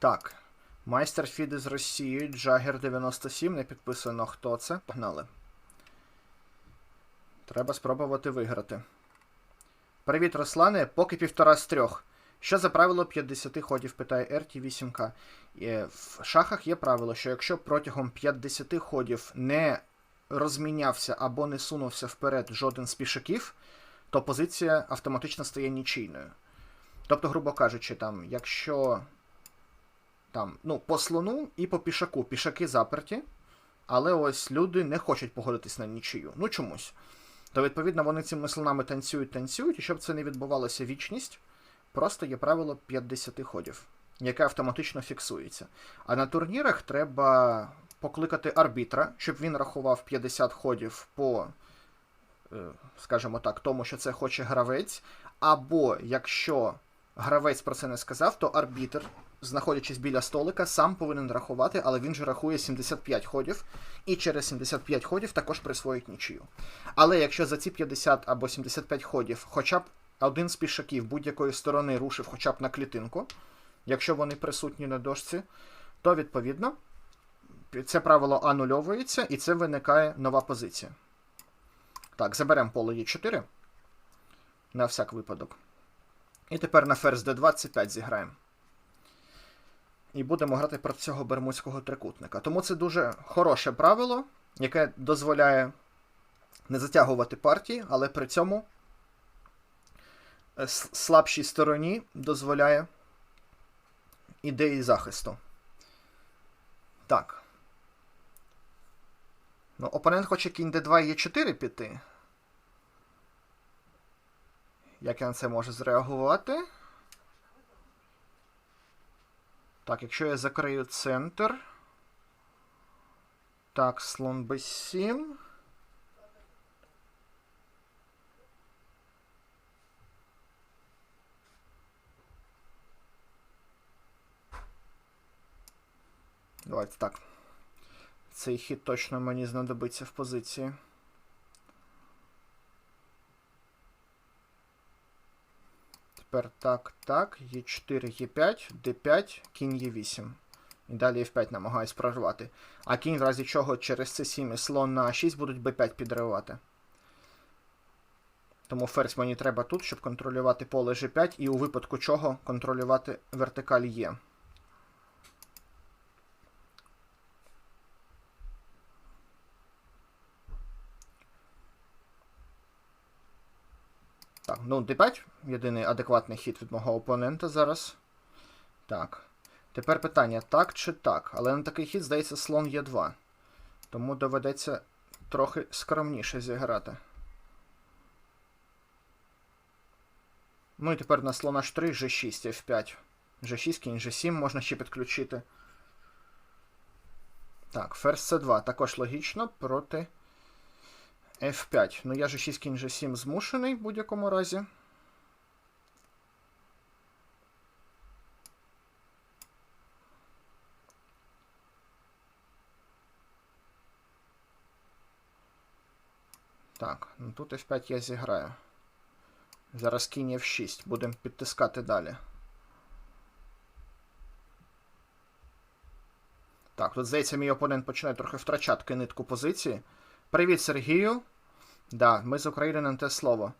Так. Майстер Фіди з Росії, Джагер 97, не підписано хто це. Погнали. Треба спробувати виграти. Привіт, Руслане. Поки півтора з трьох. Що за правило 50 ходів, питає RT8K. Е, В шахах є правило, що якщо протягом 50 ходів не розмінявся або не сунувся вперед жоден з пішаків, то позиція автоматично стає нічийною. Тобто, грубо кажучи, там, якщо там, ну, по слону і по пішаку пішаки заперті, але ось люди не хочуть погодитись на нічию. Ну чомусь. То, відповідно, вони цими слонами танцюють, танцюють, і щоб це не відбувалося вічність, просто є правило 50 ходів, яке автоматично фіксується. А на турнірах треба покликати арбітра, щоб він рахував 50 ходів по, е, скажімо так, тому, що це хоче гравець. Або якщо гравець про це не сказав, то арбітр, знаходячись біля столика, сам повинен рахувати, але він же рахує 75 ходів, і через 75 ходів також присвоїть нічию. Але якщо за ці 50 або 75 ходів хоча б один з пішаків будь-якої сторони рушив хоча б на клітинку, якщо вони присутні на дошці, то відповідно це правило анульовується і це виникає нова позиція. Так, заберемо поле Е4 на всяк випадок. І тепер на ферзь D25 зіграємо. І будемо грати проти цього бермудського трикутника. Тому це дуже хороше правило, яке дозволяє не затягувати партії, але при цьому е, слабшій стороні дозволяє ідеї захисту. Так. Ну, опонент хоче кінь d2 і e4 піти. Як я на це можу зреагувати? Так, якщо я закрию центр. Так, слон b7. Давайте так. Цей хід точно мені знадобиться в позиції. Тепер так, так. Е4, Е5, Д5, кінь Е8. І далі F5 намагаюсь прорвати. А кінь, в разі чого через С7 і слон на А6 будуть Б5 підривати. Тому ферзь мені треба тут, щоб контролювати поле G5, і у випадку чого контролювати вертикаль Е. Так, ну d5. Єдиний адекватний хід від мого опонента зараз. Так. Тепер питання, так чи так? Але на такий хід, здається, слон Е2. Тому доведеться трохи скромніше зіграти. Ну і тепер на слона H3, G6, F5. G6, кінь G7 можна ще підключити. Так, ферзь C2. Також логічно проти F5. Ну, я G6, кінь G7 змушений в будь-якому разі. Так, ну тут F5 я зіграю. Зараз кінь F6. Будемо підтискати далі. Так, тут здається, мій опонент починає трохи втрачати нитку позиції. Привіт, Сергію. Да, ми з України на те слово.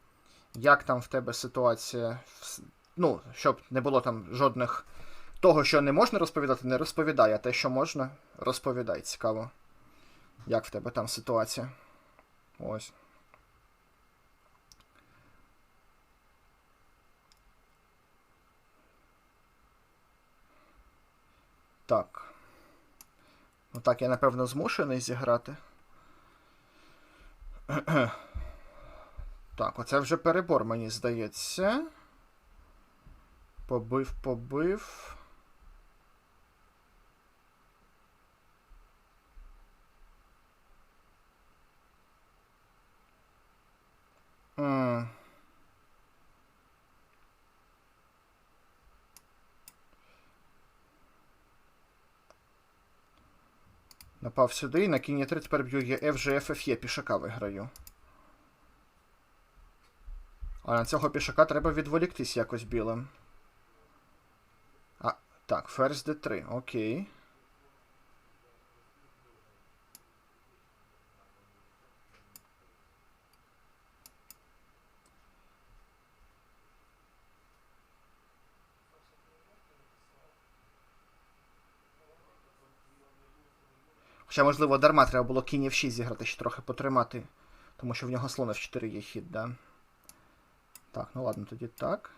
Як там в тебе ситуація? Ну, щоб не було там жодних. Того, що не можна розповідати, не розповідай, а те, що можна, розповідай. Цікаво. Як в тебе там ситуація? Ось. Так. Ну так, я напевно змушений зіграти. Так, оце вже перебор, мені здається. Побив, побив. М. Напав сюди, на кінь 3 тепер б'ю є F, G, F, F, Е, пішака виграю. А на цього пішака треба відволіктись якось білим. А, Так, ферзь d3, окей. Хоча, можливо, дарма треба було кінь f6 зіграти, ще трохи потримати. Тому що в нього слон f4 є хід, да? Так, ну ладно, тоді так.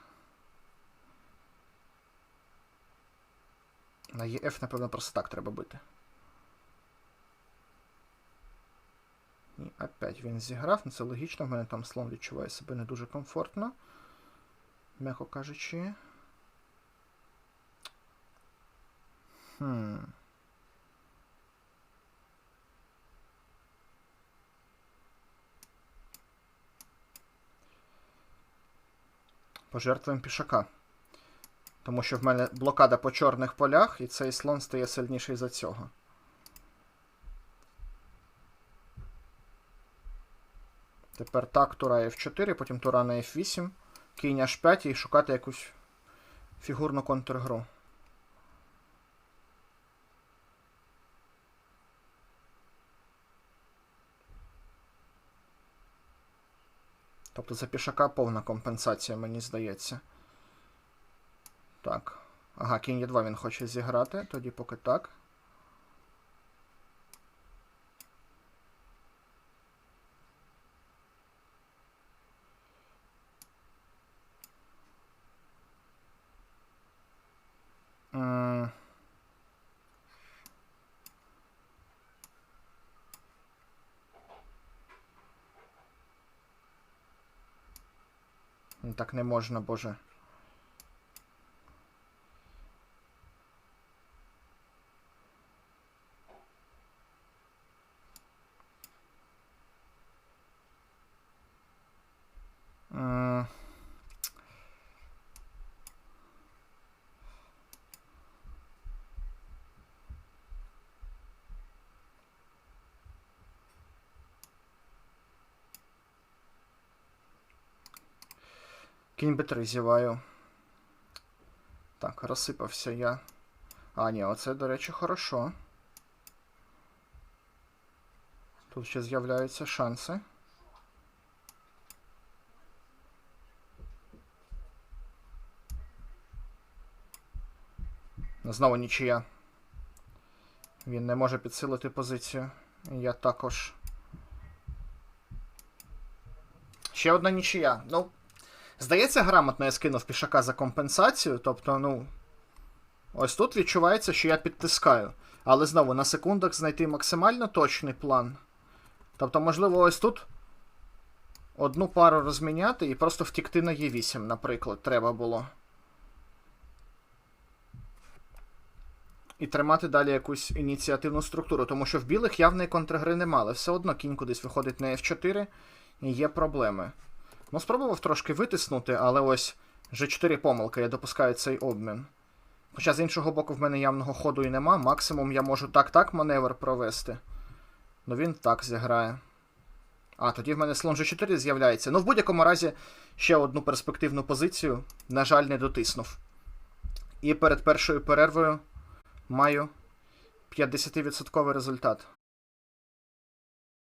На ЕФ, напевно, просто так треба бити. Ні, опять він зіграв, ну це логічно, в мене там слон відчуває себе не дуже комфортно. М'яко кажучи. Хм. Пожертвуємо пішака. Тому що в мене блокада по чорних полях, і цей слон стає сильніший за цього. Тепер так, тура F4, потім тура на F8, кінь H5 і шукати якусь фігурну контргру. Тобто за пішака повна компенсація, мені здається. Так. Ага, кінь Е2 він хоче зіграти, тоді поки так. Ну, Так не можна, боже. Кінь Б3 зіваю. Так, розсипався я. А, ні, оце, до речі, хорошо. Тут ще з'являються шанси. Знову нічия. Він не може підсилити позицію. Я також. Ще одна нічия. Ну, здається, грамотно я скинув пішака за компенсацію. Тобто, ну. Ось тут відчувається, що я підтискаю. Але знову на секундах знайти максимально точний план. Тобто, можливо, ось тут одну пару розміняти і просто втікти на Е8, наприклад, треба було. І тримати далі якусь ініціативну структуру, тому що в білих явної контргри нема, але все одно кінь кудись виходить на F4 і є проблеми. Ну, спробував трошки витиснути, але ось G4 помилка, я допускаю цей обмін. Хоча з іншого боку, в мене явного ходу і нема. Максимум я можу так-так маневр провести. Ну він так зіграє. А, тоді в мене слон G4 з'являється. Ну, в будь-якому разі, ще одну перспективну позицію, на жаль, не дотиснув. І перед першою перервою маю 50% результат.